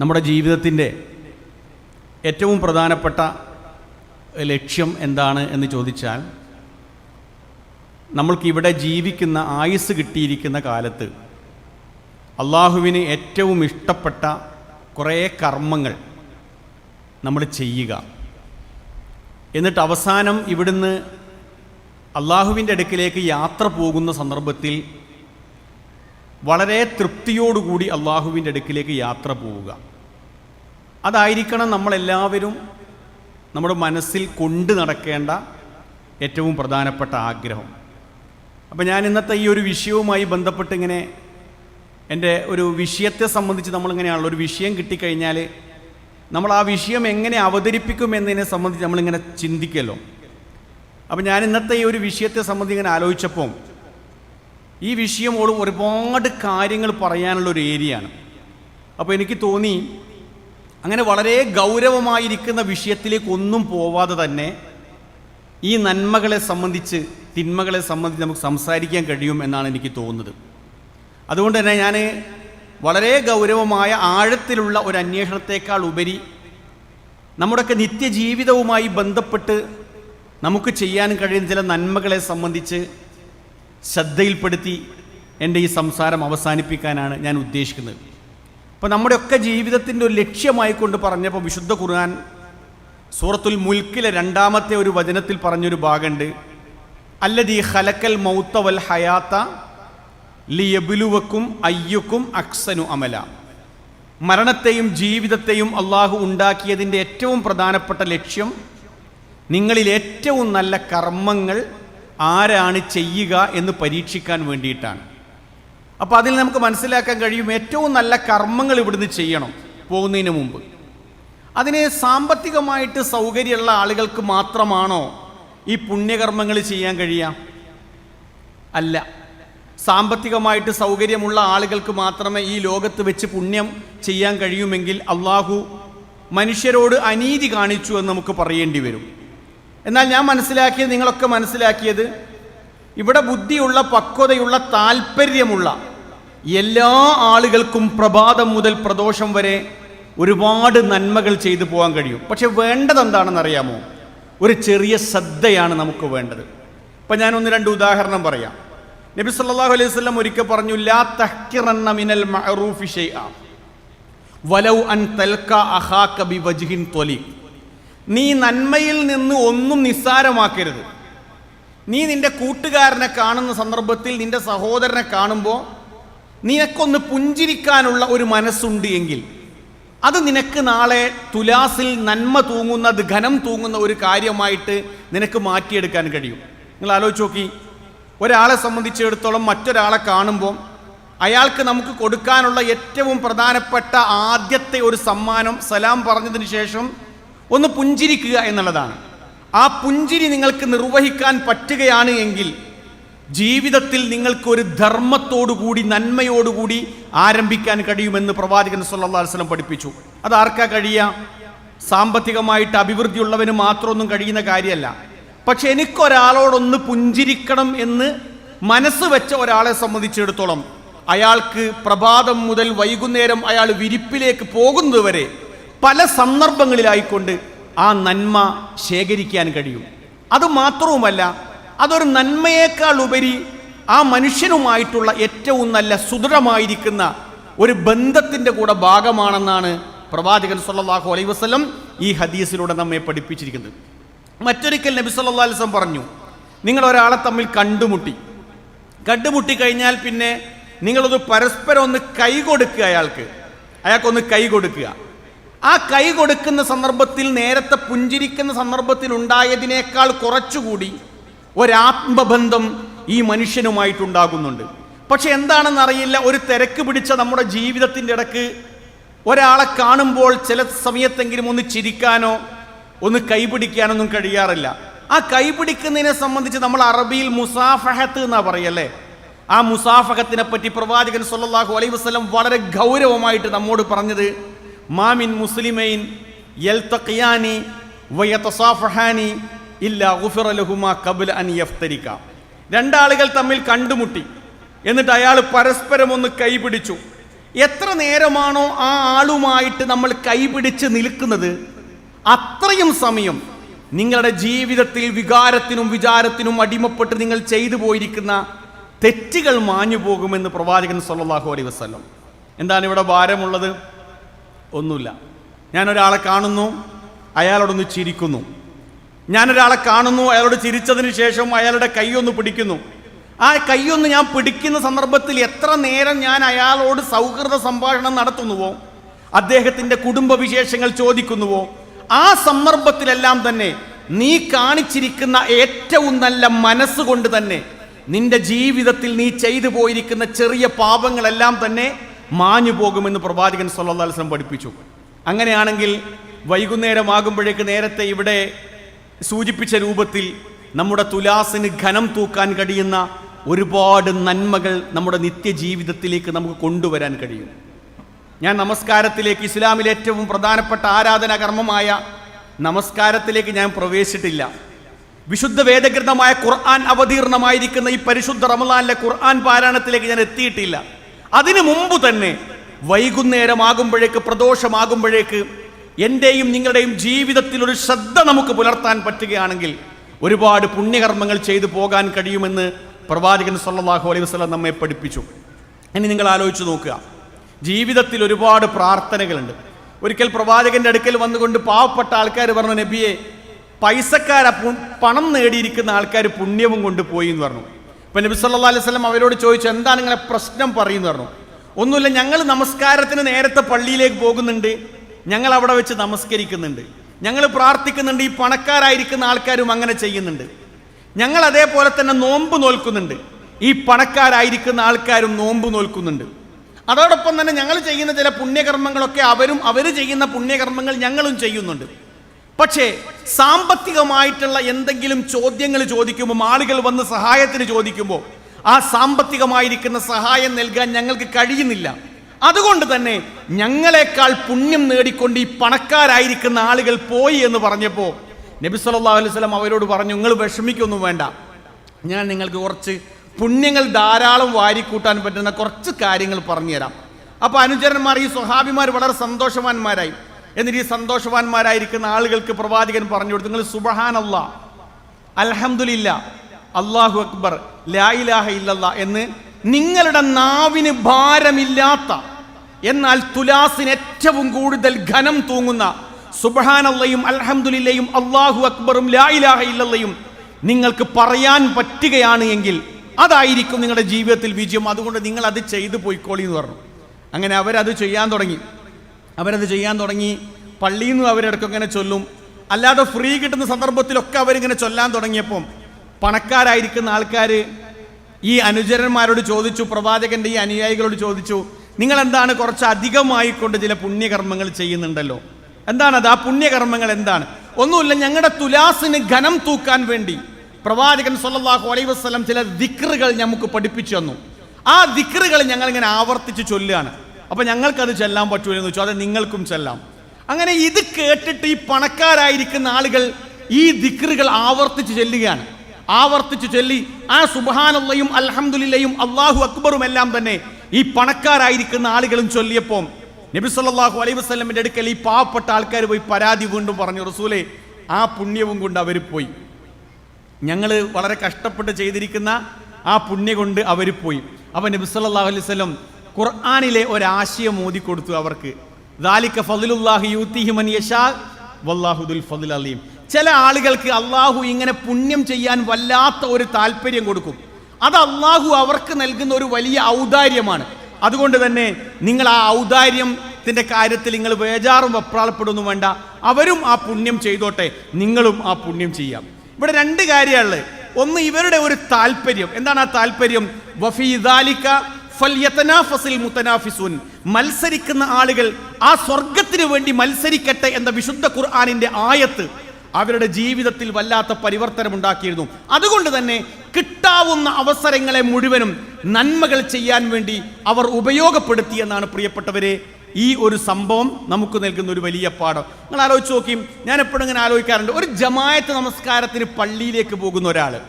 നമ്മുടെ ജീവിതത്തിന്റെ ഏറ്റവും പ്രധാനപ്പെട്ട ലക്ഷ്യം എന്താണ് എന്ന് ചോദിച്ചാൽ നമ്മൾക്കിവിടെ ജീവിക്കുന്ന ആയുസ് കിട്ടിയിരിക്കുന്ന കാലത്ത് അള്ളാഹുവിന് ഏറ്റവും ഇഷ്ടപ്പെട്ട കുറേ കർമ്മങ്ങൾ നമ്മൾ ചെയ്യുക. എന്നിട്ട് അവസാനം ഇവിടുന്ന് അള്ളാഹുവിന്റെ അടുക്കിലേക്ക് യാത്ര പോകുന്ന സന്ദർഭത്തിൽ വളരെ തൃപ്തിയോടുകൂടി അള്ളാഹുവിന്റെ അടുക്കിലേക്ക് യാത്ര പോവുക. അതായിരിക്കണം നമ്മളെല്ലാവരും നമ്മുടെ മനസ്സിൽ കൊണ്ടു നടക്കേണ്ട ഏറ്റവും പ്രധാനപ്പെട്ട ആഗ്രഹം. അപ്പം ഞാൻ ഇന്നത്തെ ഈ ഒരു വിഷയവുമായി ബന്ധപ്പെട്ട് ഇങ്ങനെ എന്റെ ഒരു വിഷയത്തെ സംബന്ധിച്ച് നമ്മളിങ്ങനെയാണല്ലോ ഒരു വിഷയം കിട്ടിക്കഴിഞ്ഞാൽ നമ്മൾ ആ വിഷയം എങ്ങനെ അവതരിപ്പിക്കും എന്നതിനെ സംബന്ധിച്ച് നമ്മളിങ്ങനെ ചിന്തിക്കല്ലോ. അപ്പം ഞാൻ ഇന്നത്തെ ഈ ഒരു വിഷയത്തെ സംബന്ധിച്ച് ഇങ്ങനെ ആലോചിച്ചപ്പോൾ ഈ വിഷയം ഒരുപാട് കാര്യങ്ങൾ പറയാനുള്ള ഒരു ഏരിയയാണ്. അപ്പോൾ എനിക്ക് തോന്നി അങ്ങനെ വളരെ ഗൗരവമായിരിക്കുന്ന വിഷയത്തിലേക്ക് ഒന്നും പോവാതെ തന്നെ ഈ നന്മകളെ സംബന്ധിച്ച് തിന്മകളെ സംബന്ധിച്ച് നമുക്ക് സംസാരിക്കാൻ കഴിയും എന്നാണ് എനിക്ക് തോന്നുന്നത്. അതുകൊണ്ട് തന്നെ ഞാൻ വളരെ ഗൗരവമായ ആഴത്തിലുള്ള ഒരു അന്വേഷണത്തെക്കാൾ ഉപരി നമ്മുടെയൊക്കെ നിത്യജീവിതവുമായി ബന്ധപ്പെട്ട് നമുക്ക് ചെയ്യാൻ കഴിയുന്ന ചില നന്മകളെ സംബന്ധിച്ച് ശ്രദ്ധയിൽപ്പെടുത്തി എന്റെ ഈ സംസാരം അവസാനിപ്പിക്കാനാണ് ഞാൻ ഉദ്ദേശിക്കുന്നത്. അപ്പോൾ നമ്മുടെയൊക്കെ ജീവിതത്തിന്റെ ഒരു ലക്ഷ്യമായി കൊണ്ട് പറഞ്ഞപ്പോൾ വിശുദ്ധ ഖുർആൻ സൂറത്തുൽ മുൽക്കിലെ രണ്ടാമത്തെ ഒരു വചനത്തിൽ പറഞ്ഞൊരു ഭാഗമുണ്ട്. അല്ലതി ഹലക്കൽ മൗത്ത വൽ ഹയാത്ത ലിയബുലുവക്കും അയ്യുക്കും അക്സനു അമല. മരണത്തെയും ജീവിതത്തെയും അള്ളാഹു ഉണ്ടാക്കിയതിന്റെ ഏറ്റവും പ്രധാനപ്പെട്ട ലക്ഷ്യം നിങ്ങളിൽ ഏറ്റവും നല്ല കർമ്മങ്ങൾ ആരാണ് ചെയ്യുക എന്ന് പരീക്ഷിക്കാൻ വേണ്ടിയിട്ടാണ്. അപ്പോൾ അതിൽ നമുക്ക് മനസ്സിലാക്കാൻ കഴിയും ഏറ്റവും നല്ല കർമ്മങ്ങൾ ഇവിടുന്ന് ചെയ്യണം പോകുന്നതിന് മുമ്പ്. അതിനെ സാമ്പത്തികമായിട്ട് സൗകര്യമുള്ള ആളുകൾക്ക് മാത്രമാണോ ഈ പുണ്യകർമ്മങ്ങൾ ചെയ്യാൻ കഴിയുക? അല്ല. സാമ്പത്തികമായിട്ട് സൗകര്യമുള്ള ആളുകൾക്ക് മാത്രമേ ഈ ലോകത്ത് വെച്ച് പുണ്യം ചെയ്യാൻ കഴിയുമെങ്കിൽ അള്ളാഹു മനുഷ്യരോട് അനീതി കാണിച്ചു എന്ന് നമുക്ക് പറയേണ്ടി വരും. എന്നാൽ ഞാൻ മനസ്സിലാക്കിയത് നിങ്ങളൊക്കെ മനസ്സിലാക്കിയത് ഇവിടെ ബുദ്ധിയുള്ള പക്വതയുള്ള താല്പര്യമുള്ള എല്ലാ ആളുകൾക്കും പ്രഭാതം മുതൽ പ്രദോഷം വരെ ഒരുപാട് നന്മകൾ ചെയ്തു പോകാൻ കഴിയും. പക്ഷെ വേണ്ടത് എന്താണെന്ന് അറിയാമോ ഒരു ചെറിയ ശ്രദ്ധയാണ് നമുക്ക് വേണ്ടത്. ഇപ്പം ഞാൻ ഒന്ന് രണ്ട് ഉദാഹരണം പറയാം. നബി സല്ലാഹു അലൈഹി വസല്ലം ഒരിക്കൽ പറഞ്ഞു ലാ തഹ്കിറന്ന മിനൽ മഅറൂഫി ഷൈഅ വലൗ അൻ തൽക അഹാക ബിവജ്ഹിൻ തൊലി നീ നന്മയിൽ നിന്ന് ഒന്നും നിസ്സാരമാക്കരുത്. നീ നിന്റെ കൂട്ടുകാരനെ കാണുന്ന സന്ദർഭത്തിൽ നിന്റെ സഹോദരനെ കാണുമ്പോൾ നിനക്കൊന്ന് പുഞ്ചിരിക്കാനുള്ള ഒരു മനസ്സുണ്ട് എങ്കിൽ അത് നിനക്ക് നാളെ തുലാസിൽ നന്മ തൂങ്ങുന്നത് ഘനം തൂങ്ങുന്ന ഒരു കാര്യമായിട്ട് നിനക്ക് മാറ്റിയെടുക്കാൻ കഴിയും. നിങ്ങൾ ആലോചിച്ച് നോക്കി ഒരാളെ സംബന്ധിച്ചിടത്തോളം മറ്റൊരാളെ കാണുമ്പോൾ അയാൾക്ക് നമുക്ക് കൊടുക്കാനുള്ള ഏറ്റവും പ്രധാനപ്പെട്ട ആദ്യത്തെ ഒരു സമ്മാനം സലാം പറഞ്ഞതിന് ശേഷം ഒന്ന് പുഞ്ചിരിക്കുക എന്നുള്ളതാണ്. ആ പുഞ്ചിരി നിങ്ങൾക്ക് നിർവഹിക്കാൻ പറ്റുകയാണ് എങ്കിൽ ജീവിതത്തിൽ നിങ്ങൾക്ക് ഒരു ധർമ്മത്തോടുകൂടി നന്മയോടുകൂടി ആരംഭിക്കാൻ കഴിയുമെന്ന് പ്രവാചകൻ സല്ലാ വസല്ലം പഠിപ്പിച്ചു. അത് ആർക്കാ കഴിയുക? സാമ്പത്തികമായിട്ട് അഭിവൃദ്ധിയുള്ളവന് മാത്രമൊന്നും കഴിയുന്ന കാര്യമല്ല. പക്ഷെ എനിക്കൊരാളോടൊന്ന് പുഞ്ചിരിക്കണം എന്ന് മനസ്സ് വെച്ച ഒരാളെ സംബന്ധിച്ചിടത്തോളം അയാൾക്ക് പ്രഭാതം മുതൽ വൈകുന്നേരം അയാൾ വിരിപ്പിലേക്ക് പോകുന്നതുവരെ പല സന്ദർഭങ്ങളിലായിക്കൊണ്ട് ആ നന്മ ശേഖരിക്കാൻ കഴിയും. അത് മാത്രവുമല്ല അതൊരു നന്മയേക്കാൾ ഉപരി ആ മനുഷ്യനുമായിട്ടുള്ള ഏറ്റവും നല്ല സുദൃഢമായിരിക്കുന്ന ഒരു ബന്ധത്തിന്റെ കൂടെ ഭാഗമാണെന്നാണ് പ്രവാചകൻ സല്ലാഹു അലൈഹി വസ്ലം ഈ ഹദീസിലൂടെ നമ്മെ പഠിപ്പിച്ചിരിക്കുന്നത്. മറ്റൊരിക്കൽ നബി സല്ലാ അലിസ്ലം പറഞ്ഞു നിങ്ങൾ ഒരാളെ തമ്മിൽ കണ്ടുമുട്ടി. കണ്ടുമുട്ടി കഴിഞ്ഞാൽ പിന്നെ നിങ്ങളൊന്ന് പരസ്പരം ഒന്ന് കൈ കൊടുക്കുക അയാൾക്ക്. അയാൾക്കൊന്ന് കൈ കൊടുക്കുക. ആ കൈ കൊടുക്കുന്ന സന്ദർഭത്തിൽ നേരത്തെ പുഞ്ചിരിക്കുന്ന സന്ദർഭത്തിൽ ഉണ്ടായതിനേക്കാൾ കുറച്ചുകൂടി ഒരാത്മബന്ധം ഈ മനുഷ്യനുമായിട്ടുണ്ടാകുന്നുണ്ട്. പക്ഷെ എന്താണെന്ന് അറിയില്ല ഒരു തിരക്ക് പിടിച്ച നമ്മുടെ ജീവിതത്തിന്റെ ഇടയ്ക്ക് ഒരാളെ കാണുമ്പോൾ ചില സമയത്തെങ്കിലും ഒന്ന് ചിരിക്കാനോ ഒന്ന് കൈപിടിക്കാനൊന്നും കഴിയാറില്ല. ആ കൈപിടിക്കുന്നതിനെ സംബന്ധിച്ച് നമ്മൾ അറബിയിൽ മുസാഫഹത്ത് എന്നാ പറയല്ലേ? ആ മുസാഫഹത്തിനെ പറ്റി പ്രവാചകൻ സല്ലാഹു അലൈഹി വസ്ലം വളരെ ഗൗരവമായിട്ട് നമ്മോട് പറഞ്ഞത് മാമിൻ മുസ്ലിമൈൻ യൽതഖിയാനി വയതസാഫഹാനി ഇല്ല ഗുഫിറ ലഹുമാ ഖബ്ല അൻ യഫ്തരിക. രണ്ടാളുകൾ തമ്മിൽ കണ്ടുമുട്ടി. എന്നിട്ട് അയാൾ പരസ്പരം ഒന്ന് കൈപിടിച്ചു. എത്ര നേരമാണോ ആ ആളുമായിട്ട് നമ്മൾ കൈപിടിച്ച് നിൽക്കുന്നത്? അത്രയും സമയം നിങ്ങളുടെ ജീവിതത്തിൽ വികാരത്തിനും വിചാരത്തിനും അടിമപ്പെട്ട് നിങ്ങൾ ചെയ്തു പോയിരിക്കുന്ന തെറ്റുകൾ മാഞ്ഞു പോകുമെന്ന് പ്രവാചകൻ സല്ലല്ലാഹു അലൈഹി വസല്ലം. എന്താണ് ഇവിടെ ഭാരമുള്ളത്? ഒന്നുമില്ല. ഞാനൊരാളെ കാണുന്നു. അയാളോടൊന്ന് ചിരിക്കുന്നു. ഞാനൊരാളെ കാണുന്നു അയാളോട് ചിരിച്ചതിന് ശേഷം അയാളുടെ കൈയൊന്ന് പിടിക്കുന്നു. ആ കൈയൊന്ന് ഞാൻ പിടിക്കുന്ന സന്ദർഭത്തിൽ എത്ര നേരം ഞാൻ അയാളോട് സൗഹൃദ സംഭാഷണം നടത്തുന്നുവോ? അദ്ദേഹത്തിന്റെ കുടുംബവിശേഷങ്ങൾ ചോദിക്കുന്നുവോ? ആ സന്ദർഭത്തിലെല്ലാം തന്നെ നീ കാണിച്ചിരിക്കുന്ന ഏറ്റവും നല്ല മനസ്സുകൊണ്ട് തന്നെ നിന്റെ ജീവിതത്തിൽ നീ ചെയ്തു പോയിരിക്കുന്ന ചെറിയ പാപങ്ങളെല്ലാം തന്നെ മാഞ്ഞു പോകുമെന്ന് പ്രവാചകൻ സല്ലാസ്ലം പഠിപ്പിച്ചു. അങ്ങനെയാണെങ്കിൽ വൈകുന്നേരമാകുമ്പോഴേക്ക് നേരത്തെ ഇവിടെ സൂചിപ്പിച്ച രൂപത്തിൽ നമ്മുടെ തുലാസിന് ഘനം തൂക്കാൻ കഴിയുന്ന ഒരുപാട് നന്മകൾ നമ്മുടെ നിത്യജീവിതത്തിലേക്ക് നമുക്ക് കൊണ്ടുവരാൻ കഴിയും. ഞാൻ നമസ്കാരത്തിലേക്ക് ഇസ്ലാമിലെ ഏറ്റവും പ്രധാനപ്പെട്ട ആരാധനാ കർമ്മമായ നമസ്കാരത്തിലേക്ക് ഞാൻ പ്രവേശിച്ചിട്ടില്ല. വിശുദ്ധ വേദഗ്രന്ഥമായ ഖുർആൻ അവതീർണമായിരിക്കുന്ന ഈ പരിശുദ്ധ റമലാനിലെ ഖുർആൻ പാരായണത്തിലേക്ക് ഞാൻ എത്തിയിട്ടില്ല. അതിനു മുമ്പ് തന്നെ വൈകുന്നേരമാകുമ്പോഴേക്ക് പ്രദോഷമാകുമ്പോഴേക്ക് എന്റെയും നിങ്ങളുടെയും ജീവിതത്തിൽ ഒരു ശ്രദ്ധ നമുക്ക് പുലർത്താൻ പറ്റുകയാണെങ്കിൽ ഒരുപാട് പുണ്യകർമ്മങ്ങൾ ചെയ്തു പോകാൻ കഴിയുമെന്ന് പ്രവാചകൻ സല്ലാഹു അലൈഹി വസ്ലം നമ്മെ പഠിപ്പിച്ചു. ഇനി നിങ്ങൾ ആലോചിച്ച് നോക്കുക. ജീവിതത്തിൽ ഒരുപാട് പ്രാർത്ഥനകളുണ്ട്. ഒരിക്കൽ പ്രവാചകന്റെ അടുക്കൽ വന്നുകൊണ്ട് പാവപ്പെട്ട ആൾക്കാർ പറഞ്ഞു നബിയെ പൈസക്കാര പണം നേടിയിരിക്കുന്ന ആൾക്കാർ പുണ്യവും കൊണ്ട് പോയി എന്ന് പറഞ്ഞു. ഇപ്പൊ നബി സല്ലാ അലൈഹി വസല്ലം അവരോട് ചോദിച്ചു എന്താണ് നിങ്ങളെ പ്രശ്നം? പറയുന്നു പറഞ്ഞു. ഒന്നുമില്ല ഞങ്ങൾ നമസ്കാരത്തിന് നേരത്തെ പള്ളിയിലേക്ക് പോകുന്നുണ്ട്. ഞങ്ങൾ അവിടെ വെച്ച് നമസ്കരിക്കുന്നുണ്ട്. ഞങ്ങൾ പ്രാർത്ഥിക്കുന്നുണ്ട് ഈ പണക്കാരായിരിക്കുന്ന ആൾക്കാരും അങ്ങനെ ചെയ്യുന്നുണ്ട്. ഞങ്ങൾ അതേപോലെ തന്നെ നോമ്പ് നോൽക്കുന്നുണ്ട്. ഈ പണക്കാരായിരിക്കുന്ന ആൾക്കാരും നോമ്പ് നോൽക്കുന്നുണ്ട്. അതോടൊപ്പം തന്നെ ഞങ്ങൾ ചെയ്യുന്ന ചില പുണ്യകർമ്മങ്ങളൊക്കെ അവരും അവർ ചെയ്യുന്ന പുണ്യകർമ്മങ്ങൾ ഞങ്ങളും ചെയ്യുന്നുണ്ട്. പക്ഷേ സാമ്പത്തികമായിട്ടുള്ള എന്തെങ്കിലും ചോദ്യങ്ങൾ ചോദിക്കുമ്പോൾ ആളുകൾ വന്ന് സഹായത്തിന് ചോദിക്കുമ്പോൾ ആ സാമ്പത്തികമായിരിക്കുന്ന സഹായം നൽകാൻ ഞങ്ങൾക്ക് കഴിയുന്നില്ല. അതുകൊണ്ട് തന്നെ ഞങ്ങളെക്കാൾ പുണ്യം നേടിക്കൊണ്ട് ഈ പണക്കാരായിരിക്കുന്ന ആളുകൾ പോയി എന്ന് പറഞ്ഞപ്പോൾ നബി അലൈഹി വസല്ലം അവരോട് പറഞ്ഞു നിങ്ങൾ വിഷമിക്കൊന്നും വേണ്ട. ഞാൻ നിങ്ങൾക്ക് കുറച്ച് പുണ്യങ്ങൾ ധാരാളം വാരിക്കൂട്ടാൻ പറ്റുന്ന കുറച്ച് കാര്യങ്ങൾ പറഞ്ഞുതരാം. അപ്പോൾ അനുചരന്മാർ ഈ സ്വഹാബിമാർ വളരെ സന്തോഷവാന്മാരായി. എന്നിട്ട് ഈ സന്തോഷവാന്മാരായിരിക്കുന്ന ആളുകൾക്ക് പ്രവാചകൻ പറഞ്ഞു കൊടുത്തു നിങ്ങൾ സുബഹാൻ അല്ലാ അൽഹംദുലില്ല അള്ളാഹു അക്ബർ ലാ ഇലാഹ ഇല്ലല്ല എന്ന് നിങ്ങളുടെ നാവിന് ഭാരമില്ലാത്ത എന്നാൽ തുലാസിന് ഏറ്റവും കൂടുതൽ ഘനം തൂങ്ങുന്ന സുബഹാനല്ലയും അൽഹംദുലില്ലയും അള്ളാഹു അക്ബറും ലാ ഇലാഹ ഇല്ലല്ലയും നിങ്ങൾക്ക് പറയാൻ പറ്റുകയാണ് എങ്കിൽ അതായിരിക്കും നിങ്ങളുടെ ജീവിതത്തിൽ വിജയം. അതുകൊണ്ട് നിങ്ങൾ അത് ചെയ്തു പോയിക്കോളി എന്ന് പറഞ്ഞു. അങ്ങനെ അവരത് ചെയ്യാൻ തുടങ്ങി. അവരത് ചെയ്യാൻ തുടങ്ങി. പള്ളിയിൽ നിന്നും അവരിടയ്ക്ക് ഇങ്ങനെ ചൊല്ലും. അല്ലാതെ ഫ്രീ കിട്ടുന്ന സന്ദർഭത്തിലൊക്കെ അവരിങ്ങനെ ചൊല്ലാൻ തുടങ്ങിയപ്പം പണക്കാരായിരിക്കുന്ന ആൾക്കാർ ഈ അനുചരന്മാരോട് ചോദിച്ചു പ്രവാചകന്റെ ഈ അനുയായികളോട് ചോദിച്ചു നിങ്ങൾ എന്താണ് കുറച്ച് അധികമായി കൊണ്ട് ചില പുണ്യകർമ്മങ്ങൾ ചെയ്യുന്നുണ്ടല്ലോ? എന്താണത് ആ പുണ്യകർമ്മങ്ങൾ എന്താണ്? ഒന്നുമില്ല ഞങ്ങളുടെ തുലാസിന് ഘനം തൂക്കാൻ വേണ്ടി പ്രവാചകൻ സല്ലാഹു അലൈഹി വസ്ലം ചില ദിക്റുകൾ നമുക്ക് പഠിപ്പിച്ചു തന്നു. ആ ദിക്റുകൾ ഞങ്ങൾ ഇങ്ങനെ ആവർത്തിച്ച് ചൊല്ലുകയാണ്. അപ്പൊ ഞങ്ങൾക്കത് ചെല്ലാൻ പറ്റൂലെന്ന് വെച്ചു അത് നിങ്ങൾക്കും ചെല്ലാം. അങ്ങനെ ഇത് കേട്ടിട്ട് ഈ പണക്കാരായിരിക്കുന്ന ആളുകൾ ഈ ദിക്റുകൾ ആവർത്തിച്ച് ചെല്ലുകയാണ്. ആവർത്തിച്ച് ചൊല്ലി ആ സുബാനുള്ളയും അൽഹംദുലില്ലയും അള്ളാഹു അക്ബറും എല്ലാം തന്നെ ഈ പണക്കാരായിരിക്കുന്ന ആളുകളും ചൊല്ലിയപ്പോൾ നബി സല്ലാഹു അലൈഹി വസ്ലമിന്റെ അടുക്കൽ ഈ പാവപ്പെട്ട ആൾക്കാർ പോയി പരാതി വീണ്ടും പറഞ്ഞു റസൂലെ ആ പുണ്യവും കൊണ്ട് അവർ പോയി. ഞങ്ങൾ വളരെ കഷ്ടപ്പെട്ട് ചെയ്തിരിക്കുന്ന ആ പുണ്യ കൊണ്ട് അവർ പോയി. അപ്പൊ നബി സല്ലാഹു അലൈഹി വസല്ലം ഖുർആാനിലെ ഒരാശയം കൊടുത്തു അവർക്ക്. ദാലിക്ക ഫضലുല്ലാഹി യൂത്തിഹിമൻ യശാ വല്ലാഹു ദുൽ ഫضൽ അലീം. ചില ആളുകൾക്ക് അള്ളാഹു ഇങ്ങനെ പുണ്യം ചെയ്യാൻ വല്ലാത്ത ഒരു താല്പര്യം കൊടുക്കും. അത് അള്ളാഹു അവർക്ക് നൽകുന്ന ഒരു വലിയ ഔദാര്യമാണ്. അതുകൊണ്ട് തന്നെ നിങ്ങൾ ആ ഔദാര്യത്തിന്റെ കാര്യത്തിൽ നിങ്ങൾ വേജാറും വെപ്രാളപ്പെടുന്നു വേണ്ട. അവരും ആ പുണ്യം ചെയ്തോട്ടെ. നിങ്ങളും ആ പുണ്യം ചെയ്യാം. ഇവിടെ രണ്ട് കാര്യമുള്ളത് ഒന്ന് ഇവരുടെ ഒരു താല്പര്യം. എന്താണ് ആ താല്പര്യം? വഫീദാലിക്ക ദാലിക ഫൽയതനാഫസിൽ മുത്തനാഫിസുൻ മത്സരിക്കുന്ന ആളുകൾ ആ സ്വർഗത്തിന് വേണ്ടി മത്സരിക്കട്ടെ എന്ന വിശുദ്ധ ഖുർആാനിന്റെ ആയത്ത് അവരുടെ ജീവിതത്തിൽ വല്ലാത്ത പരിവർത്തനം ഉണ്ടാക്കിയിരുന്നു. അതുകൊണ്ട് തന്നെ കിട്ടാവുന്ന അവസരങ്ങളെ മുഴുവനും നന്മകൾ ചെയ്യാൻ വേണ്ടി അവർ ഉപയോഗപ്പെടുത്തി എന്നാണ് പ്രിയപ്പെട്ടവരെ ഈ ഒരു സംഭവം നമുക്ക് നൽകുന്ന ഒരു വലിയ പാഠം. നിങ്ങൾ ആലോചിച്ച് നോക്കിയും ഞാൻ എപ്പോഴും ഇങ്ങനെ ആലോചിക്കാറുണ്ട്. ഒരു ജമായത്ത് നമസ്കാരത്തിന് പള്ളിയിലേക്ക് പോകുന്ന ഒരാൾ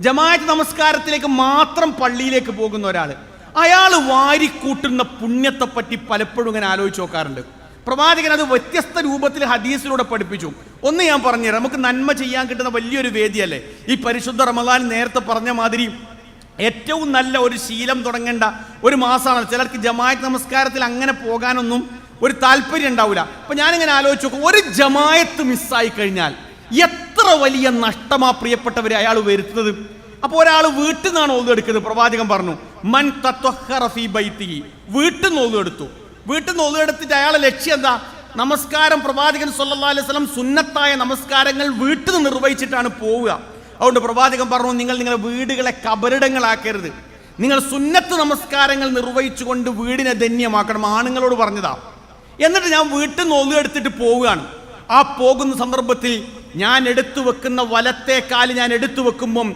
ജമായത്ത് നമസ്കാരത്തിലേക്ക് മാത്രം പള്ളിയിലേക്ക് പോകുന്ന ഒരാൾ അയാൾ വാരിക്കൂട്ടുന്ന പുണ്യത്തെപ്പറ്റി പലപ്പോഴും ഇങ്ങനെ ആലോചിച്ച് നോക്കാറുണ്ട്. പ്രവാചകൻ അത് വ്യത്യസ്ത രൂപത്തിൽ ഹദീസിലൂടെ പഠിപ്പിച്ചു. ഒന്ന് ഞാൻ പറഞ്ഞുതരാം. നമുക്ക് നന്മ ചെയ്യാൻ കിട്ടുന്ന വലിയൊരു വേദിയല്ലേ? ഈ പരിശുദ്ധ റമദാൻ നേരത്തെ പറഞ്ഞ മാതിരി ഏറ്റവും നല്ല ഒരു ശീലം തുടങ്ങേണ്ട ഒരു മാസമാണ്. ചിലർക്ക് ജമായത്ത് നമസ്കാരത്തിൽ അങ്ങനെ പോകാനൊന്നും ഒരു താല്പര്യം ഉണ്ടാവില്ല. അപ്പൊ ഞാനിങ്ങനെ ആലോചിച്ച് നോക്കും. ഒരു ജമായത്ത് മിസ്സായി കഴിഞ്ഞാൽ എത്ര വലിയ നഷ്ടമാ പ്രിയപ്പെട്ടവരെ അയാൾ വരുത്തുന്നത്? അപ്പോൾ ഒരാൾ വീട്ടിൽ നിന്നാണ് ഓതു എടുക്കുന്നത്. പ്രവാചകൻ പറഞ്ഞു മൻ തത്വഹറഫി ബൈത്തി വീട്ടിൽ നിന്ന് ഓതു എടുത്തു. വീട്ടിൽ നിന്ന് ഒതുവെടുത്തിട്ട് അയാളെ ലക്ഷ്യം എന്താ? നമസ്കാരം പ്രവാചകൻ സല്ലല്ലാഹു അലൈഹി വസല്ലം സുന്നത്തായ നമസ്കാരങ്ങൾ വീട്ടിൽ നിന്ന് നിർവഹിച്ചിട്ടാണ് പോവുക. അതുകൊണ്ട് പ്രവാചകൻ പറഞ്ഞു നിങ്ങൾ നിങ്ങളുടെ വീടുകളെ കബറിടങ്ങളാക്കരുത്. നിങ്ങൾ സുന്നത്ത് നമസ്കാരങ്ങൾ നിർവഹിച്ചുകൊണ്ട് വീടിനെ ധന്യമാക്കണം ആണുങ്ങളോട് പറഞ്ഞതാ. എന്നിട്ട് ഞാൻ വീട്ടിൽ നിന്ന് ഒതുവെടുത്തിട്ട് പോവുകയാണ്. ആ പോകുന്ന സന്ദർഭത്തിൽ ഞാൻ എടുത്തു വെക്കുന്ന വലത്തെ കാൽ ഞാൻ എടുത്തു വെക്കുമ്പം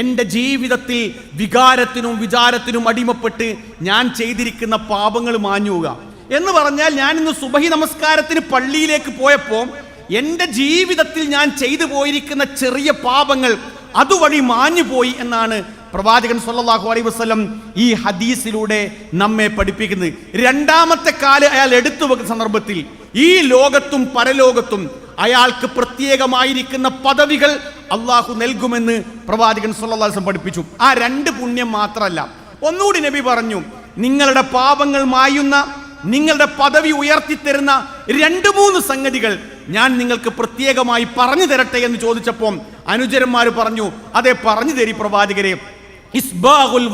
എന്റെ ജീവിതത്തിൽ വികാരത്തിനും വിചാരത്തിനും അടിമപ്പെട്ട് ഞാൻ ചെയ്തിരിക്കുന്ന പാപങ്ങൾ മാഞ്ഞു പോവുക എന്ന് പറഞ്ഞാൽ ഞാൻ ഇന്ന് സുബഹി നമസ്കാരത്തിന് പള്ളിയിലേക്ക് പോയപ്പോൾ എന്റെ ജീവിതത്തിൽ ഞാൻ ചെയ്തു പോയിരിക്കുന്ന ചെറിയ പാപങ്ങൾ അതുവഴി മാഞ്ഞു പോയി എന്നാണ് പ്രവാചകൻ സല്ലാഹു അലൈ വസ്ലം ഈ ഹദീസിലൂടെ നമ്മെ പഠിപ്പിക്കുന്നത്. രണ്ടാമത്തെ കാൽ അയാൾ എടുത്തു വെക്കുന്ന സന്ദർഭത്തിൽ ഈ ലോകത്തും പരലോകത്തും അയാൾക്ക് പ്രത്യേകമായിരിക്കുന്ന പദവികൾ അള്ളാഹു നൽകുമെന്ന് പ്രവാചകൻ വസല്ലം പഠിപ്പിച്ചു. ആ രണ്ട് പുണ്യം മാത്രമല്ല. ഒന്നുകൂടി നബി പറഞ്ഞു നിങ്ങളുടെ പാപങ്ങൾ മായുന്ന നിങ്ങളുടെ പദവി ഉയർത്തിത്തരുന്ന രണ്ട് മൂന്ന് സംഗതികൾ ഞാൻ നിങ്ങൾക്ക് പ്രത്യേകമായി പറഞ്ഞു തരട്ടെ എന്ന് ചോദിച്ചപ്പോൾ അനുചരന്മാർ പറഞ്ഞു അതെ പറഞ്ഞു തരി പ്രവാചകരെ. ഇസ്ബാഹുൽ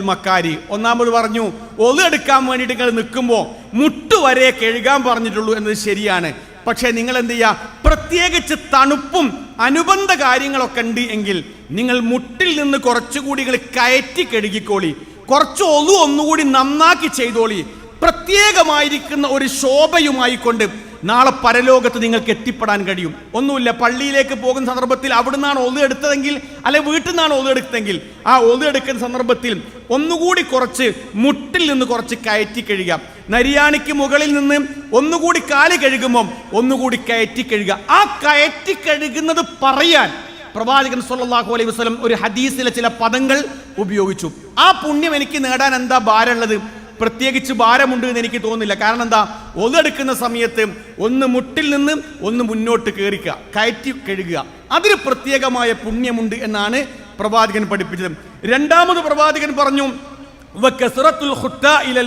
മക്കാരി. ഒന്നാമത് പറഞ്ഞു ഒളു എടുക്കാൻ വേണ്ടിയിട്ട് നിങ്ങൾ നിൽക്കുമ്പോൾ മുട്ടുവരെ കഴുകാൻ പറഞ്ഞിട്ടുള്ളൂ എന്നത് ശരിയാണ്. പക്ഷേ നിങ്ങൾ എന്ത് ചെയ്യുക പ്രത്യേകിച്ച് തണുപ്പും അനുബന്ധ കാര്യങ്ങളൊക്കെ ഉണ്ട് എങ്കിൽ നിങ്ങൾ മുട്ടിൽ നിന്ന് കുറച്ചുകൂടി നിങ്ങൾ കയറ്റി കഴുകിക്കോളി. കുറച്ച് ഒളു ഒന്നുകൂടി നന്നാക്കി ചെയ്തോളി. പ്രത്യേകമായിരിക്കുന്ന ഒരു ശോഭയുമായി കൊണ്ട് നാളെ പരലോകത്ത് നിങ്ങൾക്ക് എത്തിപ്പെടാൻ കഴിയും. ഒന്നുമില്ല പള്ളിയിലേക്ക് പോകുന്ന സന്ദർഭത്തിൽ അവിടെ നിന്നാണ് ഒതു എടുത്തതെങ്കിൽ അല്ലെ വീട്ടിൽ നിന്നാണ് ഒതു എടുത്തതെങ്കിൽ ആ ഒതു എടുക്കുന്ന സന്ദർഭത്തിൽ ഒന്നുകൂടി കുറച്ച് മുട്ടിൽ നിന്ന് കുറച്ച് കയറ്റി കഴുകുക. നരിയാണിക്ക് മുകളിൽ നിന്ന് ഒന്നുകൂടി കാൽ കഴുകുമ്പം ഒന്നുകൂടി കയറ്റി കഴുകുക. ആ കയറ്റി കഴുകുന്നത് പറയാൻ പ്രവാചകൻ സല്ലാഹു അലൈഹി വസല്ലം ഒരു ഹദീസിലെ ചില പദങ്ങൾ ഉപയോഗിച്ചു. ആ പുണ്യം എനിക്ക് നേടാൻ എന്താ ഭാരമുള്ളത്? പ്രത്യേകിച്ച് ഭാരമുണ്ട് എന്ന് എനിക്ക് തോന്നുന്നില്ല. കാരണം എന്താ? ഒതെടുക്കുന്ന സമയത്ത് ഒന്ന് മുട്ടിൽ നിന്ന് ഒന്ന് മുന്നോട്ട് കയറിക്കുക കയറ്റി കഴുകുക. അതിന് പ്രത്യേകമായ പുണ്യമുണ്ട് എന്നാണ് പ്രവാചകൻ പഠിപ്പിച്ചത്. രണ്ടാമത് പ്രവാചകൻ പറഞ്ഞു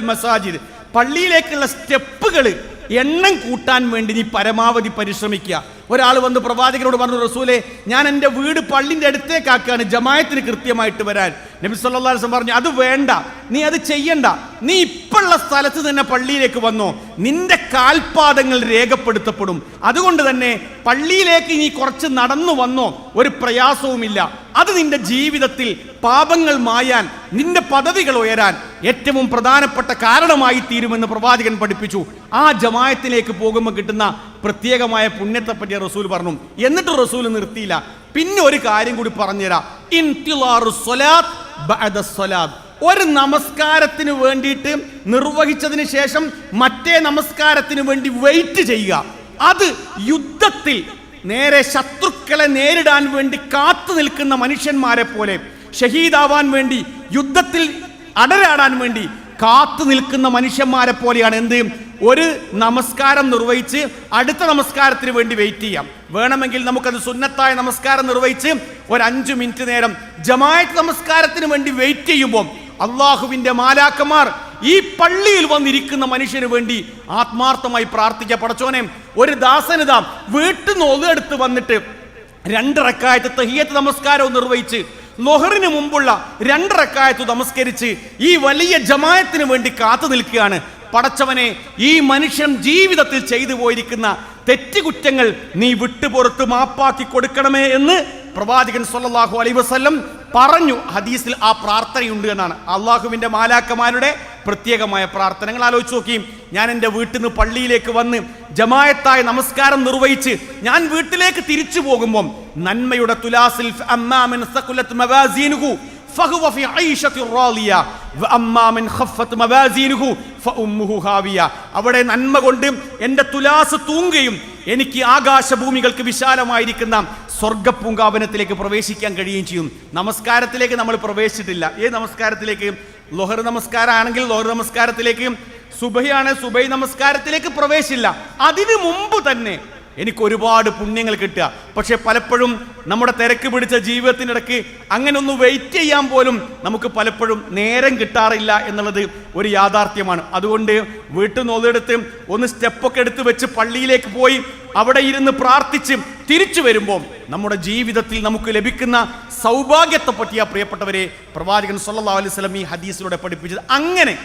മസാജിദ്. പള്ളിയിലേക്കുള്ള സ്റ്റെപ്പുകൾ എണ്ണം കൂട്ടാൻ വേണ്ടി നീ പരമാവധി പരിശ്രമിക്കുക. ഒരാൾ വന്ന് പ്രവാചകനോട് പറഞ്ഞു റസൂലെ ഞാൻ എന്റെ വീട് പള്ളിന്റെ അടുത്തേക്കാക്കാണ്. ജമായത്തിന് കൃത്യമായിട്ട് വരാൻ. നബി വസല്ലം പറഞ്ഞു അത് വേണ്ട. നീ അത് ചെയ്യണ്ട. നീ ഇപ്പോഴുള്ള സ്ഥലത്ത് തന്നെ പള്ളിയിലേക്ക് വന്നോ. നിന്റെ കാൽപാദങ്ങൾ രേഖപ്പെടുത്തപ്പെടും. അതുകൊണ്ട് തന്നെ പള്ളിയിലേക്ക് നീ കുറച്ച് നടന്നു വന്നോ ഒരു പ്രയാസവുമില്ല. അത് നിന്റെ ജീവിതത്തിൽ പാപങ്ങൾ മായാൻ നിന്റെ പദവികൾ ഉയരാൻ ഏറ്റവും പ്രധാനപ്പെട്ട കാരണമായി തീരുമെന്ന് പ്രവാചകൻ പഠിപ്പിച്ചു. ആ ജമായത്തിലേക്ക് പോകുമ്പോൾ കിട്ടുന്ന പ്രത്യേകമായ പുണ്യത്തെ പറ്റിയ റസൂൽ പറഞ്ഞു. എന്നിട്ട് റസൂൽ നിർത്തിയില്ല. പിന്നെ ഒരു കാര്യം കൂടി പറഞ്ഞുതരാം. ഒരു നമസ്കാരത്തിന് വേണ്ടിയിട്ട് നിർവഹിച്ചതിന് ശേഷം മറ്റേ നമസ്കാരത്തിന് വേണ്ടി വെയിറ്റ് ചെയ്യുക. അത് യുദ്ധത്തിൽ നേരെ ശത്രുക്കളെ നേരിടാൻ വേണ്ടി കാത്തു നിൽക്കുന്ന മനുഷ്യന്മാരെ പോലെ ഷഹീദാവാൻ വേണ്ടി യുദ്ധത്തിൽ അടരാടാൻ വേണ്ടി കാത്തു നിൽക്കുന്ന മനുഷ്യന്മാരെ പോലെയാണ് എന്ത്? ഒരു നമസ്കാരം നിർവഹിച്ച് അടുത്ത നമസ്കാരത്തിന് വേണ്ടി വെയിറ്റ് ചെയ്യാം. വേണമെങ്കിൽ നമുക്കത് സുന്നത്തായ നമസ്കാരം നിർവഹിച്ച് ഒരു അഞ്ചു മിനിറ്റ് നേരം ജമായത്ത് നമസ്കാരത്തിന് വേണ്ടി വെയിറ്റ് ചെയ്യുമ്പോൾ അള്ളാഹുവിന്റെ മാലാക്കന്മാർ ഈ പള്ളിയിൽ വന്നിരിക്കുന്ന മനുഷ്യന് വേണ്ടി ആത്മാർത്ഥമായി പ്രാർത്ഥിക്കുക പടച്ചോനെ ഒരു ദാസനിത വീട്ടിൽ നിന്ന് ഒതെടുത്ത് വന്നിട്ട് രണ്ടിറക്കായത്ത് തഹിയത്ത് നമസ്കാരവും നിർവഹിച്ച് ലൊഹറിന് മുമ്പുള്ള രണ്ടരക്കായത്ത് നമസ്കരിച്ച് ഈ വലിയ ജമായത്തിന് വേണ്ടി കാത്തു നിൽക്കുകയാണ്. പടച്ചവനെ ഈ മനുഷ്യൻ ജീവിതത്തിൽ ചെയ്തു പോയിരിക്കുന്ന തെറ്റുകുറ്റങ്ങൾ നീ വിട്ടുപുറത്ത് മാപ്പാക്കി കൊടുക്കണമേ എന്ന് പ്രവാചകൻ സൊല്ലാഹു അലൈ വസല്ലം പറഞ്ഞു. ഹദീസിൽ ആ പ്രാർത്ഥനയുണ്ട് എന്നാണ്. അള്ളാഹുവിന്റെ മാലാക്കമാരുടെ പ്രത്യേകമായ പ്രാർത്ഥനകൾ ആലോചിച്ച് നോക്കി ഞാൻ എന്റെ വീട്ടിൽ നിന്ന് പള്ളിയിലേക്ക് വന്ന് ജമായത്തായി നമസ്കാരം നിർവഹിച്ച് ഞാൻ വീട്ടിലേക്ക് തിരിച്ചു പോകുമ്പോൾ നന്മയുടെ തുലാസിൽ അവിടെ നന്മ കൊണ്ട് എന്റെ തുലാസ് തൂങ്ങുകയും എനിക്ക് ആകാശഭൂമികൾക്ക് വിശാലമായിരിക്കുന്ന സ്വർഗപ്പൂങ്കാവനത്തിലേക്ക് പ്രവേശിക്കാൻ കഴിയുകയും ചെയ്യും. നമസ്കാരത്തിലേക്ക് നമ്മൾ പ്രവേശിച്ചിട്ടില്ല. ഏത് നമസ്കാരത്തിലേക്ക്? ലോഹർ നമസ്കാരമാണെങ്കിൽ ലോഹർ നമസ്കാരത്തിലേക്ക് സുബഹിയാണ് സുബൈ നമസ്കാരത്തിലേക്ക് പ്രവേശില്ല. അതിനു മുമ്പ് തന്നെ എനിക്ക് ഒരുപാട് പുണ്യങ്ങൾ കിട്ടുക. പക്ഷെ പലപ്പോഴും നമ്മുടെ തിരക്ക് പിടിച്ച ജീവിതത്തിനിടയ്ക്ക് അങ്ങനെ ഒന്ന് വെയിറ്റ് ചെയ്യാൻ പോലും നമുക്ക് പലപ്പോഴും നേരം കിട്ടാറില്ല എന്നുള്ളത് ഒരു യാഥാർത്ഥ്യമാണ്. അതുകൊണ്ട് വീട്ടിൽ നിന്നെടുത്ത് ഒന്ന് സ്റ്റെപ്പൊക്കെ എടുത്ത് വെച്ച് പള്ളിയിലേക്ക് പോയി അവിടെ ഇരുന്ന് പ്രാർത്ഥിച്ച് തിരിച്ചു വരുമ്പോൾ നമ്മുടെ ജീവിതത്തിൽ നമുക്ക് ലഭിക്കുന്ന സൗഭാഗ്യത്തെ പറ്റിയ പ്രിയപ്പെട്ടവരെ പ്രവാചകൻ സല്ലാ അലൈഹി സ്വലം ഈ ഹദീസിലൂടെ പഠിപ്പിച്ചത്. അങ്ങനെ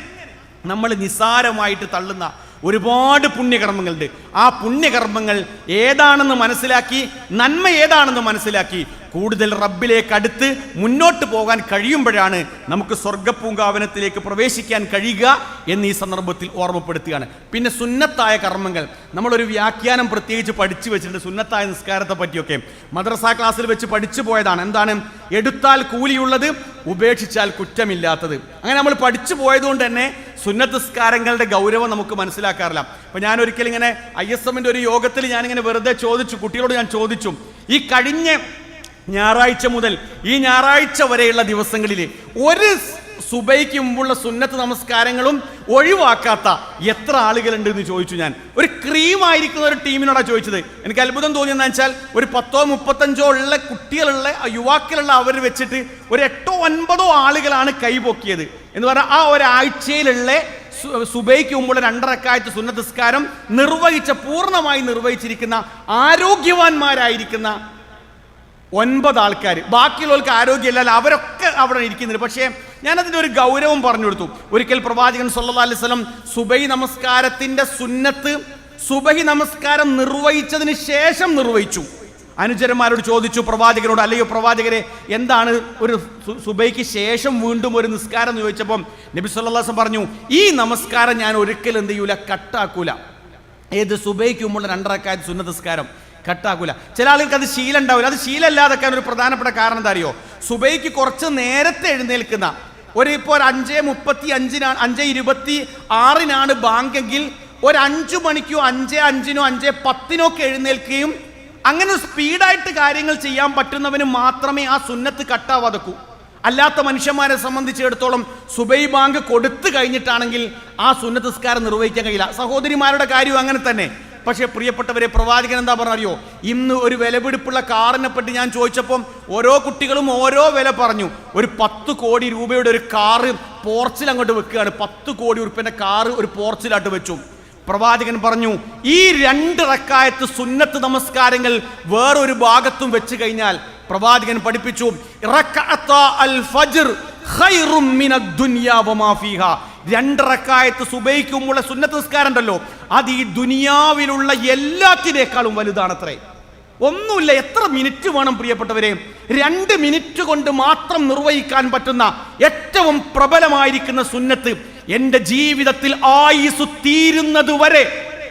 നമ്മൾ നിസ്സാരമായിട്ട് തള്ളുന്ന ഒരുപാട് പുണ്യകർമ്മങ്ങളുണ്ട്. ആ പുണ്യകർമ്മങ്ങൾ ഏതാണെന്ന് മനസ്സിലാക്കി നന്മ ഏതാണെന്ന് മനസ്സിലാക്കി കൂടുതൽ റബ്ബിലേക്ക് അടുത്ത് മുന്നോട്ട് പോകാൻ കഴിയുമ്പോഴാണ് നമുക്ക് സ്വർഗപ്പൂങ്കാവനത്തിലേക്ക് പ്രവേശിക്കാൻ കഴിയുക എന്ന് ഈ സന്ദർഭത്തിൽ ഓർമ്മപ്പെടുത്തുകയാണ്. പിന്നെ സുന്നത്തായ കർമ്മങ്ങൾ. നമ്മളൊരു വ്യാഖ്യാനം പ്രത്യേകിച്ച് പഠിച്ചു വെച്ചിട്ടുണ്ട് സുന്നത്തായ നിസ്കാരത്തെ പറ്റിയൊക്കെ. മദ്രസ ക്ലാസ്സിൽ വെച്ച് പഠിച്ചു പോയതാണ്. എന്താണ്? എടുത്താൽ കൂലിയുള്ളത് ഉപേക്ഷിച്ചാൽ കുറ്റമില്ലാത്തത്. അങ്ങനെ നമ്മൾ പഠിച്ചു പോയതുകൊണ്ട് തന്നെ സുന്നത്തസ്കാരങ്ങളുടെ ഗൗരവം നമുക്ക് മനസ്സിലാക്കാറില്ല. അപ്പൊ ഞാൻ ഒരിക്കലും ഇങ്ങനെ ഐ എസ് എമ്മിന്റെ ഒരു യോഗത്തിൽ ഞാനിങ്ങനെ വെറുതെ ചോദിച്ചു കുട്ടികളോട് ഞാൻ ചോദിച്ചു ഈ കഴിഞ്ഞ ഞായറാഴ്ച മുതൽ ഈ ഞായറാഴ്ച വരെയുള്ള ദിവസങ്ങളിൽ ഒരു സുബൈക്ക് മുമ്പുള്ള സുന്നത്ത് നമസ്കാരങ്ങളും ഒഴിവാക്കാത്ത എത്ര ആളുകളുണ്ട് എന്ന് ചോദിച്ചു ഞാൻ. ഒരു ക്രീം ആയിരിക്കുന്ന ഒരു ടീമിനോടാണ് ചോദിച്ചത്. എനിക്ക് അത്ഭുതം തോന്നിയെന്ന് വെച്ചാൽ ഒരു പത്തോ മുപ്പത്തഞ്ചോ ഉള്ള കുട്ടികളുള്ള യുവാക്കളുള്ള അവർ വെച്ചിട്ട് ഒരു എട്ടോ ഒൻപതോ ആളുകളാണ് കൈപൊക്കിയത്. എന്ന് പറഞ്ഞാൽ ആ ഒരാഴ്ചയിലുള്ള സുബൈക്ക് മുമ്പുള്ള രണ്ടരക്കായത്ത് സുന്നതസ്കാരം നിർവഹിച്ച പൂർണമായി നിർവഹിച്ചിരിക്കുന്ന ആരോഗ്യവാന്മാരായിരിക്കുന്ന ഒൻപത് ആൾക്കാർ ബാക്കിയുള്ളവർക്ക് ആരോഗ്യമില്ല അവരൊക്കെ അവിടെ ഇരിക്കുന്നുണ്ട് പക്ഷേ ഞാനതിന്റെ ഒരു ഗൗരവം പറഞ്ഞു കൊടുത്തു ഒരിക്കൽ പ്രവാചകൻ സല്ലാ അലൈഹി സ്വലം സുബൈ നമസ്കാരത്തിന്റെ സുന്നത്ത് സുബഹി നമസ്കാരം നിർവഹിച്ചതിന് ശേഷം നിർവഹിച്ചു. അനുചരന്മാരോട് ചോദിച്ചു പ്രവാചകനോട് അല്ലയോ പ്രവാചകരെ എന്താണ് ഒരു സുബൈക്ക് ശേഷം വീണ്ടും ഒരു നിസ്കാരം എന്ന് ചോദിച്ചപ്പം നബി സല്ലാസം പറഞ്ഞു ഈ നമസ്കാരം ഞാൻ ഒരിക്കലും എന്ത് ചെയ്യൂല കട്ടാക്കൂല. ഏത് സുബൈക്ക് മുമ്പുള്ള രണ്ടരക്കായ സുന്നതസ്കാരം കട്ടാക്കൂല. ചില ആളുകൾക്ക് അത് ശീലം ഉണ്ടാവില്ല. അത് ശീലമില്ലാതെക്കാൻ ഒരു പ്രധാനപ്പെട്ട കാരണം എന്താ അറിയോ? സുബൈക്ക് കുറച്ച് നേരത്തെ എഴുന്നേൽക്കുന്ന ഒരു ഇപ്പോൾ ഒരു അഞ്ച് മുപ്പത്തി അഞ്ചിനാണ് അഞ്ച് ഇരുപത്തി ആറിനാണ് ബാങ്കെങ്കിൽ ഒരു അഞ്ചു മണിക്കോ അഞ്ച് അഞ്ചിനോ അഞ്ച് പത്തിനോ ഒക്കെ എഴുന്നേൽക്കുകയും അങ്ങനെ സ്പീഡായിട്ട് കാര്യങ്ങൾ ചെയ്യാൻ പറ്റുന്നവന് മാത്രമേ ആ സുന്നത്ത് കട്ടാവാതക്കൂ. അല്ലാത്ത മനുഷ്യന്മാരെ സംബന്ധിച്ചിടത്തോളം സുബൈ ബാങ്ക് കൊടുത്തു കഴിഞ്ഞിട്ടാണെങ്കിൽ ആ സുന്നത്തസ്കാരം നിർവഹിക്കാൻ കഴിയില്ല. സഹോദരിമാരുടെ കാര്യം അങ്ങനെ തന്നെ. പക്ഷേ പ്രിയപ്പെട്ടവരെ പ്രവാചകൻ എന്താ പറഞ്ഞറിയോ ഇന്ന് ഒരു വിലപിടിപ്പുള്ള കാറിനെ പറ്റി ഞാൻ ചോദിച്ചപ്പം ഓരോ കുട്ടികളും ഓരോ വില പറഞ്ഞു. ഒരു പത്ത് കോടി രൂപയുടെ ഒരു കാറ് പോർച്ചിൽ അങ്ങോട്ട് വെക്കുകയാണ്. പത്ത് കോടി ഉറുപ്പിന്റെ കാറ് ഒരു പോർച്ചിലായിട്ട് വെച്ചു. പ്രവാചകൻ പറഞ്ഞു ഈ രണ്ട് റക്കായത്ത് സുന്നത്ത് നമസ്കാരങ്ങൾ വേറൊരു ഭാഗത്തും വെച്ച് കഴിഞ്ഞാൽ പ്രവാചകൻ പഠിപ്പിച്ചു റക്അത്താ അൽ ഫജ്ർ ഖൈറും മിനദ് ദുനിയാ വമാ ഫീഹാ. രണ്ട് റക്കായത്ത് സുബൈക്കുമുള്ള സുന്നത്ത് നിസ്കാരം ഉണ്ടല്ലോ അത് ഈ ദുനിയാവിലുള്ള എല്ലാത്തിനേക്കാളും വലുതാണത്രേ ഒന്നുമില്ല എത്ര മിനിറ്റ് വേണം പ്രിയപ്പെട്ടവരെ രണ്ട് മിനിറ്റ് കൊണ്ട് മാത്രം നിർവഹിക്കാൻ പറ്റുന്ന ഏറ്റവും പ്രബലമായിരിക്കുന്ന സുന്നത്ത് എന്റെ ജീവിതത്തിൽ ആയുസ് തീരുന്നത് വരെ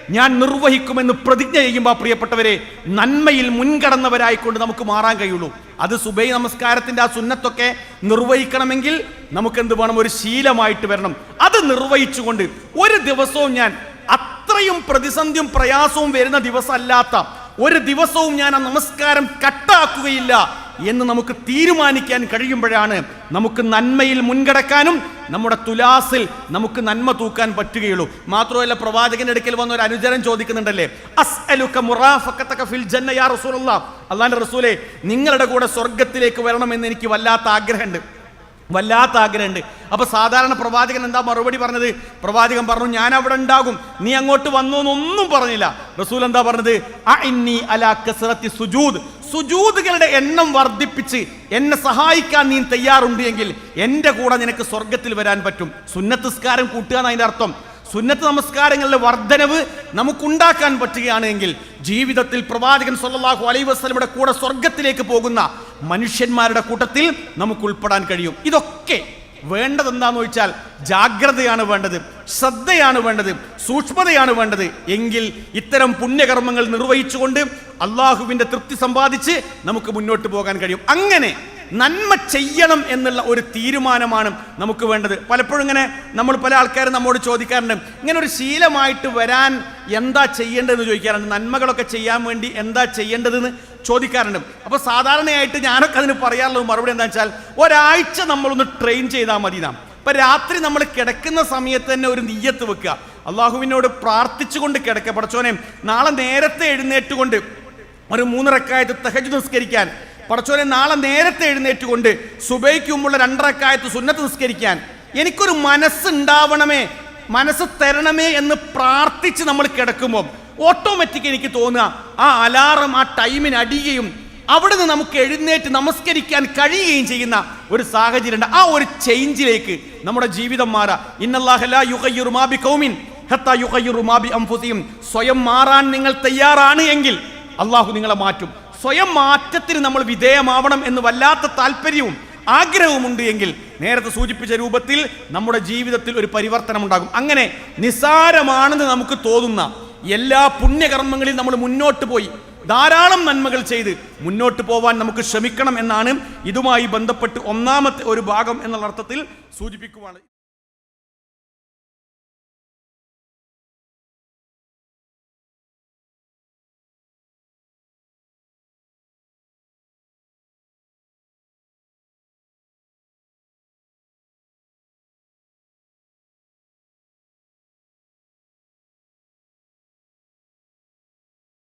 ഞാൻ നിർവഹിക്കുമെന്ന് പ്രതിജ്ഞ ചെയ്യുമ്പോൾ പ്രിയപ്പെട്ടവരെ നന്മയിൽ മുൻകടന്നവരായിക്കൊണ്ട് നമുക്ക് മാറാൻ കഴിയുള്ളൂ. അത് സുബൈ നമസ്കാരത്തിന്റെ ആ സുന്നത്തൊക്കെ നിർവഹിക്കണമെങ്കിൽ നമുക്ക് എന്ത് വേണം? ഒരു ശീലമായിട്ട് വരണം. അത് നിർവഹിച്ചുകൊണ്ട് ഒരു ദിവസവും ഞാൻ അത്രയും പ്രതിസന്ധിയും പ്രയാസവും വരുന്ന ദിവസമല്ലാത്ത ഒരു ദിവസവും ഞാൻ ആ നമസ്കാരം കട്ടാക്കുകയില്ല എന്ന് നമുക്ക് തീരുമാനിക്കാൻ കഴിയുമ്പോഴാണ് നമുക്ക് നന്മയിൽ മുൻകടക്കാനും നമ്മുടെ തുലാസിൽ നമുക്ക് നന്മ തൂക്കാൻ പറ്റുകയുള്ളൂ. മാത്രമല്ല പ്രവാചകന്റെ അടുക്കൽ വന്ന ഒരു അനുചരൻ ചോദിക്കുന്നുണ്ടല്ലേ? അള്ളാന്റെ റസൂലേ നിങ്ങളുടെ കൂടെ സ്വർഗത്തിലേക്ക് വരണമെന്ന് എനിക്ക് വല്ലാത്ത ആഗ്രഹമുണ്ട്. വല്ലാത്ത ആഗ്രഹമുണ്ട് അപ്പൊ സാധാരണ പ്രവാചകൻ എന്താ മറുപടി പറഞ്ഞത്? പ്രവാചകൻ പറഞ്ഞു ഞാൻ അവിടെ ഉണ്ടാകും. നീ അങ്ങോട്ട് വന്നു എന്നൊന്നും പറഞ്ഞില്ല. റസൂൽ എന്താ പറഞ്ഞത്? അലാ സുജൂദ്. സുജൂദുകളുടെ എണ്ണം വർദ്ധിപ്പിച്ച് എന്നെ സഹായിക്കാൻ നീ തയ്യാറുണ്ട് എങ്കിൽ എന്റെ കൂടെ നിനക്ക് സ്വർഗത്തിൽ വരാൻ പറ്റും. സുന്നത്തിസ്കാരം കൂട്ടുക അതിന്റെ അർത്ഥം. സുന്നത്ത് നമസ്കാരങ്ങളുടെ വർധനവ് നമുക്കുണ്ടാക്കാൻ പറ്റുകയാണെങ്കിൽ ജീവിതത്തിൽ പ്രവാചകൻ സ്വല്ലല്ലാഹു അലൈഹി വസല്ലമയുടെ കൂടെ സ്വർഗത്തിലേക്ക് പോകുന്ന മനുഷ്യന്മാരുടെ കൂട്ടത്തിൽ നമുക്ക് ഉൾപ്പെടാൻ കഴിയും. ഇതൊക്കെ വേണ്ടത് എന്താന്ന് ചോദിച്ചാൽ ജാഗ്രതയാണ് വേണ്ടത് ശ്രദ്ധയാണ് വേണ്ടത് സൂക്ഷ്മതയാണ് വേണ്ടത്. എങ്കിൽ ഇത്തരം പുണ്യകർമ്മങ്ങൾ നിർവഹിച്ചുകൊണ്ട് അള്ളാഹുവിന്റെ തൃപ്തി സമ്പാദിച്ച് നമുക്ക് മുന്നോട്ട് പോകാൻ കഴിയും. അങ്ങനെ നന്മ ചെയ്യണം എന്നുള്ള ഒരു തീരുമാനമാണ് നമുക്ക് വേണ്ടത്. പലപ്പോഴും ഇങ്ങനെ നമ്മൾ പല ആൾക്കാരും നമ്മോട് ചോദിക്കാറുണ്ട് ഇങ്ങനെ ഒരു ശീലമായിട്ട് വരാൻ എന്താ ചെയ്യേണ്ടതെന്ന് ചോദിക്കാറുണ്ട്? നന്മകളൊക്കെ ചെയ്യാൻ വേണ്ടി എന്താ ചെയ്യേണ്ടതെന്ന്? ചോദിക്കാറുണ്ട്. അപ്പോൾ സാധാരണയായിട്ട് ഞാനൊക്കെ അതിന് പറയാറുള്ളത് മറുപടി എന്താ വെച്ചാൽ ഒരാഴ്ച നമ്മളൊന്ന് ട്രെയിൻ ചെയ്താൽ മതി നാം. ഇപ്പൊ രാത്രി നമ്മൾ കിടക്കുന്ന സമയത്ത് തന്നെ ഒരു നീയത്ത് വെക്കുക. അള്ളാഹുവിനോട് പ്രാർത്ഥിച്ചുകൊണ്ട് കിടക്കുക. പടച്ചോനെ നാളെ നേരത്തെ എഴുന്നേറ്റുകൊണ്ട് ഒരു മൂന്നിറക്കായത്ത് തെഹജ് നിസ്കരിക്കാൻ. പടച്ചോനെ നാളെ നേരത്തെ എഴുന്നേറ്റുകൊണ്ട് സുബൈക്ക് മുമ്പുള്ള രണ്ടറക്കായത്ത് സുന്നത്ത് നിസ്കരിക്കാൻ. എനിക്കൊരു മനസ്സുണ്ടാവണമേ മനസ്സ് തരണമേ എന്ന് പ്രാർത്ഥിച്ച് നമ്മൾ കിടക്കുമ്പോൾ ഓട്ടോമാറ്റിക് എനിക്ക് തോന്നുക ആ അലാറം ആ ടൈമിന് അടിയുകയും അവിടുന്ന് നമുക്ക് എഴുന്നേറ്റ് നമസ്കരിക്കാൻ കഴിയുകയും ചെയ്യുന്ന ഒരു സാഹചര്യം ഉണ്ട് ആ ഒരു ചേഞ്ചിലേക്ക് നമ്മുടെ ജീവിതം മാറാ. അംഫുസിയും സ്വയം മാറാൻ നിങ്ങൾ തയ്യാറാണ് എങ്കിൽ അള്ളാഹു നിങ്ങളെ മാറ്റും. സ്വയം മാറ്റത്തിന് നമ്മൾ വിധേയമാവണം എന്ന് വല്ലാത്ത താല്പര്യവും ആഗ്രഹവുമുണ്ട് എങ്കിൽ നേരത്തെ സൂചിപ്പിച്ച രൂപത്തിൽ നമ്മുടെ ജീവിതത്തിൽ ഒരു പരിവർത്തനം ഉണ്ടാകും അങ്ങനെ നിസ്സാരമാണെന്ന് നമുക്ക് തോന്നുന്ന എല്ലാ പുണ്യകർമ്മങ്ങളിൽ നമ്മൾ മുന്നോട്ട് പോയി. ധാരാളം നന്മകൾ ചെയ്ത് മുന്നോട്ട് പോവാൻ നമുക്ക് ശ്രമിക്കണം എന്നാണ് ഇതുമായി ബന്ധപ്പെട്ട് ഒന്നാമത്തെ ഒരു ഭാഗം എന്നുള്ള അർത്ഥത്തിൽ സൂചിപ്പിക്കുവാണ്.